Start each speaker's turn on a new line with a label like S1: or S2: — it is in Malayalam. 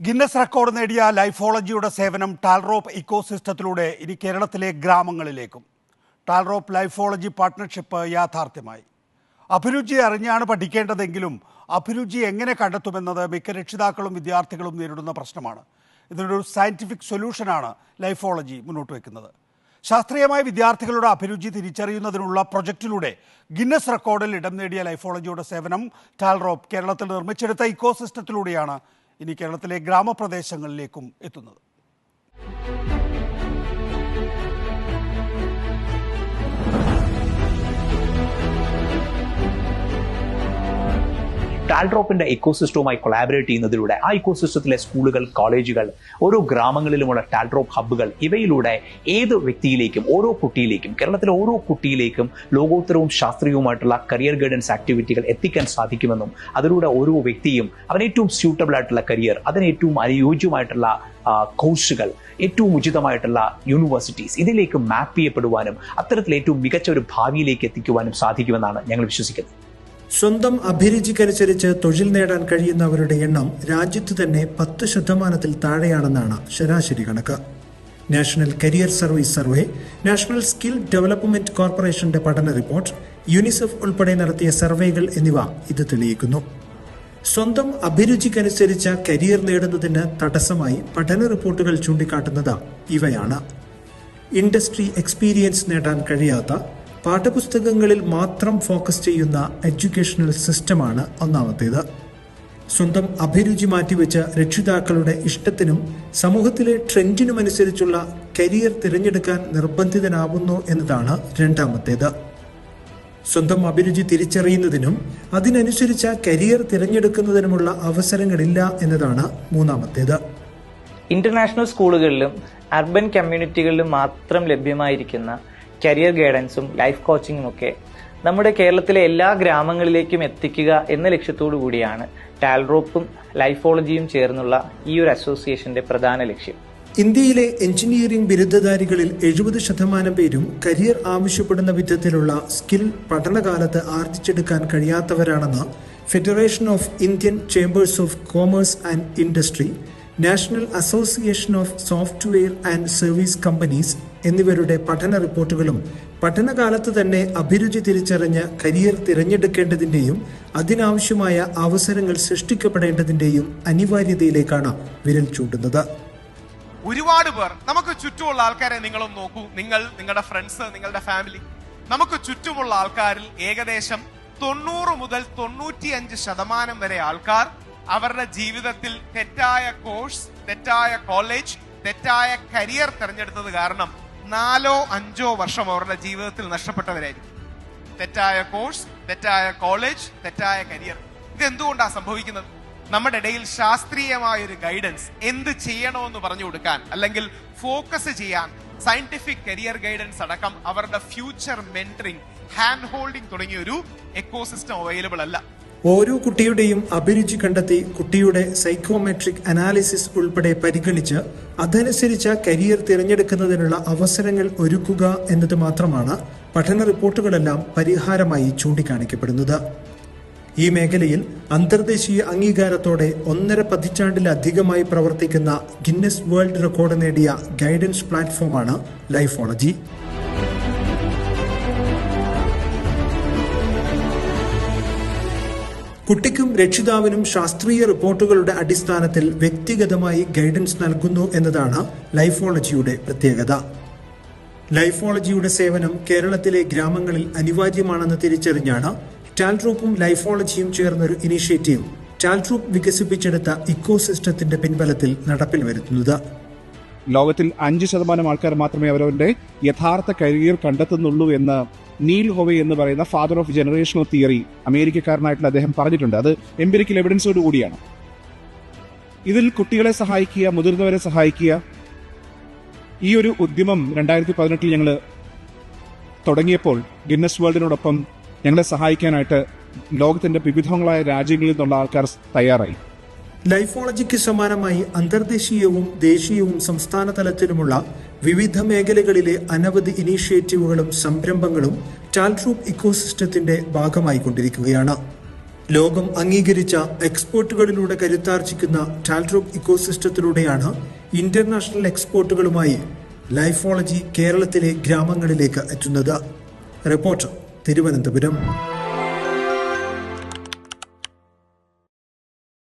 S1: ഗിന്നസ് റെക്കോർഡ് നേടിയ ലൈഫോളജിയുടെ സേവനം ടാൽറോപ്പ് ഇക്കോസിസ്റ്റത്തിലൂടെ ഇനി കേരളത്തിലെ ഗ്രാമങ്ങളിലേക്കും. ടാൽറോപ്പ് ലൈഫോളജി പാർട്ട്ണർഷിപ്പ് യാഥാർത്ഥ്യമായി. അഭിരുചി അറിഞ്ഞാണ് പഠിക്കേണ്ടതെങ്കിലും അഭിരുചി എങ്ങനെ കണ്ടെത്തുമെന്നത് മിക്ക രക്ഷിതാക്കളും വിദ്യാർത്ഥികളും നേരിടുന്ന പ്രശ്നമാണ്. ഇതിനൊരു സയന്റിഫിക് സൊല്യൂഷനാണ് ലൈഫോളജി മുന്നോട്ട് വയ്ക്കുന്നത് ശാസ്ത്രീയമായ വിദ്യാർത്ഥികളുടെ അഭിരുചി തിരിച്ചറിയുന്നതിനുള്ള പ്രൊജക്റ്റിലൂടെ ഗിന്നസ് റെക്കോർഡിൽ ഇടം നേടിയ ലൈഫോളജിയുടെ സേവനം ടാൽറോപ്പ് കേരളത്തിൽ നിർമ്മിച്ചെടുത്ത ഇക്കോസിസ്റ്റത്തിലൂടെയാണ് ഇനി കേരളത്തിലെ ഗ്രാമപ്രദേശങ്ങളിലേക്കും എത്തുന്നത്.
S2: ടാൽഡ്രോപ്പിന്റെ ഇക്കോസിസ്റ്റവുമായി കൊളാബറേറ്റ് ചെയ്യുന്നതിലൂടെ ആ ഇക്കോസിസ്റ്റത്തിലെ സ്കൂളുകൾ കോളേജുകൾ ഓരോ ഗ്രാമങ്ങളിലുമുള്ള ടാൽഡ്രോപ്പ് ഹബ്ബുകൾ ഇവയിലൂടെ ഏത് വ്യക്തിയിലേക്കും ഓരോ കുട്ടിയിലേക്കും കേരളത്തിലെ ഓരോ കുട്ടിയിലേക്കും ലോകോത്തരവും ശാസ്ത്രീയവുമായിട്ടുള്ള കരിയർ ഗൈഡൻസ് ആക്ടിവിറ്റികൾ എത്തിക്കാൻ സാധിക്കുമെന്നും അതിലൂടെ ഓരോ വ്യക്തിയും അവന് ഏറ്റവും സ്യൂട്ടബിൾ ആയിട്ടുള്ള കരിയർ അതിന് ഏറ്റവും അനുയോജ്യമായിട്ടുള്ള കോഴ്സുകൾ ഏറ്റവും ഉചിതമായിട്ടുള്ള യൂണിവേഴ്സിറ്റീസ് ഇതിലേക്ക് മാപ്പ് ചെയ്യപ്പെടുവാനും അത്തരത്തിൽ ഏറ്റവും മികച്ച ഒരു ഭാവിയിലേക്ക് എത്തിക്കുവാനും സാധിക്കുമെന്നാണ് ഞങ്ങൾ വിശ്വസിക്കുന്നത്.
S3: സ്വന്തം അഭിരുചിക്കനുസരിച്ച് തൊഴിൽ നേടാൻ കഴിയുന്നവരുടെ എണ്ണം രാജ്യത്ത് തന്നെ പത്ത് ശതമാനത്തിൽ താഴെയാണെന്നാണ് ശരാശരി കണക്ക്. National career service survey national skill development കോർപ്പറേഷന്റെ പഠന റിപ്പോർട്ട് യൂണിസെഫ് ഉൾപ്പെടെ നടത്തിയ സർവേകൾ എന്നിവ ഇത് തെളിയിക്കുന്നു. സ്വന്തം അഭിരുചിക്കനുസരിച്ച കരിയർ നേടുന്നതിന് തടസ്സമായി പഠന റിപ്പോർട്ടുകൾ ചൂണ്ടിക്കാട്ടുന്നത് ഇവയാണ്. ഇൻഡസ്ട്രി എക്സ്പീരിയൻസ് നേടാൻ കഴിയാത്ത പാഠപുസ്തകങ്ങളിൽ മാത്രം ഫോക്കസ് ചെയ്യുന്ന എഡ്യൂക്കേഷണൽ സിസ്റ്റമാണ് ഒന്നാമത്തേത്. സ്വന്തം അഭിരുചി മാറ്റിവെച്ച രക്ഷിതാക്കളുടെ ഇഷ്ടത്തിനും സമൂഹത്തിലെ ട്രെൻഡിനുമനുസരിച്ചുള്ള കരിയർ തിരഞ്ഞെടുക്കാൻ നിർബന്ധിതനാവുന്നു എന്നതാണ് രണ്ടാമത്തേത്. സ്വന്തം അഭിരുചി തിരിച്ചറിയുന്നതിനും അതിനനുസരിച്ച കരിയർ തിരഞ്ഞെടുക്കുന്നതിനുമുള്ള അവസരങ്ങളില്ല എന്നതാണ് മൂന്നാമത്തേത്.
S4: ഇന്റർനാഷണൽ സ്കൂളുകളിലും അർബൻ കമ്മ്യൂണിറ്റികളിലും മാത്രം ലഭ്യമായിരിക്കുന്ന കരിയർ ഗൈഡൻസും ലൈഫ് കോച്ചിങ്ങും ഒക്കെ നമ്മുടെ കേരളത്തിലെ എല്ലാ ഗ്രാമങ്ങളിലേക്കും എത്തിക്കുക എന്ന ലക്ഷ്യത്തോടു കൂടിയാണ് ടാൽറോപ്പും ലൈഫോളജിയും ചേർന്നുള്ള ഈ ഒരു അസോസിയേഷന്റെ പ്രധാന ലക്ഷ്യം.
S3: ഇന്ത്യയിലെ എഞ്ചിനീയറിംഗ് ബിരുദധാരികളിൽ എഴുപത് ശതമാനം പേരും കരിയർ ആവശ്യപ്പെടുന്ന വിധത്തിലുള്ള സ്കിൽ പഠനകാലത്ത് ആർജിച്ചെടുക്കാൻ കഴിയാത്തവരാണെന്ന് federation of Indian chambers of commerce and industry national association of software and service companies എന്നിവരുടെ പഠന റിപ്പോർട്ടുകളും പഠനകാലത്ത് തന്നെ അഭിരുചി തിരിച്ചറിഞ്ഞ് കരിയർ തിരഞ്ഞെടുക്കേണ്ടതിന്റെയും അതിനാവശ്യമായ അവസരങ്ങൾ സൃഷ്ടിക്കപ്പെടേണ്ടതിന്റെയും അനിവാര്യതയിലേക്കാണ് വിരൽ ചൂണ്ടുന്നത്.
S5: ഒരുപാട് പേർ നമുക്ക് ചുറ്റുമുള്ള ആൾക്കാരെ നിങ്ങളും നോക്കൂ. നിങ്ങൾ നിങ്ങളുടെ ഫ്രണ്ട്സ് നിങ്ങളുടെ ഫാമിലി നമുക്ക് ചുറ്റുമുള്ള ആൾക്കാരിൽ ഏകദേശം തൊണ്ണൂറ് മുതൽ തൊണ്ണൂറ്റിയഞ്ച് ശതമാനം വരെ ആൾക്കാർ അവരുടെ ജീവിതത്തിൽ തെറ്റായ കോഴ്സ് തെറ്റായ കോളേജ് തെറ്റായ കരിയർ തിരഞ്ഞെടുത്തത് കാരണം നാലോ അഞ്ചോ വർഷം അവരുടെ ജീവിതത്തിൽ നഷ്ടപ്പെട്ടവരായിരിക്കും. തെറ്റായ കോഴ്സ് തെറ്റായ കോളേജ് തെറ്റായ കരിയർ. ഇതെന്തുകൊണ്ടാണ് സംഭവിക്കുന്നത്? നമ്മുടെ ഇടയിൽ ശാസ്ത്രീയമായ ഒരു ഗൈഡൻസ് എന്ത് ചെയ്യണമെന്ന് പറഞ്ഞു കൊടുക്കാൻ അല്ലെങ്കിൽ ഫോക്കസ് ചെയ്യാൻ സയന്റിഫിക് കരിയർ ഗൈഡൻസ് അടക്കം അവരുടെ ഫ്യൂച്ചർ മെന്ററിംഗ് ഹാൻഡ് ഹോൾഡിംഗ് തുടങ്ങിയ ഒരു എക്കോസിസ്റ്റം അവൈലബിൾ അല്ല.
S3: ഓരോ കുട്ടിയുടെയും അഭിരുചി കണ്ടെത്തി കുട്ടിയുടെ സൈക്കോമെട്രിക് അനാലിസിസ് ഉൾപ്പെടെ പരിഗണിച്ച് അതനുസരിച്ച കരിയർ തിരഞ്ഞെടുക്കുന്നതിനുള്ള അവസരങ്ങൾ ഒരുക്കുക എന്നത് മാത്രമാണ് പഠന റിപ്പോർട്ടുകളെല്ലാം പരിഹാരമായി ചൂണ്ടിക്കാണിക്കപ്പെടുന്നത്. ഈ മേഖലയിൽ അന്തർദേശീയ അംഗീകാരത്തോടെ ഒന്നര പതിറ്റാണ്ടിലധികമായി പ്രവർത്തിക്കുന്ന ഗിന്നസ് വേൾഡ് റെക്കോർഡ് നേടിയ ഗൈഡൻസ് പ്ലാറ്റ്ഫോമാണ് ലൈഫോളജി. കുട്ടിക്കും രക്ഷിതാവിനും ശാസ്ത്രീയ റിപ്പോർട്ടുകളുടെ അടിസ്ഥാനത്തിൽ വ്യക്തിഗതമായി ഗൈഡൻസ് നൽകുന്നു എന്നതാണ് ലൈഫോളജിയുടെ പ്രത്യേകത. ലൈഫോളജിയുടെ സേവനം കേരളത്തിലെ ഗ്രാമങ്ങളിൽ അനിവാര്യമാണെന്ന് തിരിച്ചറിഞ്ഞാണ് ടാൽട്രൂപ്പും ലൈഫോളജിയും ചേർന്നൊരു ഇനിഷ്യേറ്റീവ് ടാൽട്രൂപ്പ് വികസിപ്പിച്ചെടുത്ത ഇക്കോസിസ്റ്റത്തിന്റെ പിൻബലത്തിൽ നടപ്പിൽ വരുത്തുന്നത്.
S6: ലോകത്തിൽ അഞ്ച് ശതമാനം ആൾക്കാർ മാത്രമേ അവരവരുടെ യഥാർത്ഥ കരിയർ കണ്ടെത്തുന്നുള്ളൂ എന്ന് നീൽ ഹോവെ എന്ന് പറയുന്ന ഫാദർ ഓഫ് ജനറേഷണൽ തിയറി അമേരിക്കക്കാരനായിട്ടുള്ള അദ്ദേഹം പറഞ്ഞിട്ടുണ്ട്. അത് എംപിരിക്കൽ എവിഡൻസോട് കൂടിയാണ്. ഇതിൽ കുട്ടികളെ സഹായിക്കുക മുതിർന്നവരെ സഹായിക്കുക ഈ ഒരു ഉദ്യമം രണ്ടായിരത്തി പതിനെട്ടിൽ ഞങ്ങൾ തുടങ്ങിയപ്പോൾ ഗിന്നസ് വേൾഡിനോടൊപ്പം ഞങ്ങളെ സഹായിക്കാനായിട്ട് ലോകത്തിന്റെ വിവിധങ്ങളായ രാജ്യങ്ങളിൽ നിന്നുള്ള ആൾക്കാർ തയ്യാറായി.
S3: ലൈഫോളജിക്ക് സമാനമായി അന്തർദേശീയവും ദേശീയവും സംസ്ഥാന തലത്തിലുമുള്ള വിവിധ മേഖലകളിലെ അനവധി ഇനീഷ്യേറ്റീവുകളും സംരംഭങ്ങളും ടാൽട്രൂപ്പ് ഇക്കോസിസ്റ്റത്തിന്റെ ഭാഗമായിക്കൊണ്ടിരിക്കുകയാണ് ലോകം അംഗീകരിച്ച എക്സ്പോർട്ടുകളിലൂടെ കരുത്താർജിക്കുന്ന ടാൽഡ്രോപ്പ് ഇക്കോസിസ്റ്റത്തിലൂടെയാണ് ഇന്റർനാഷണൽ എക്സ്പോർട്ടുകളുമായി ലൈഫോളജി കേരളത്തിലെ ഗ്രാമങ്ങളിലേക്ക് എത്തുന്നത്. റിപ്പോർട്ടർ തിരുവനന്തപുരം.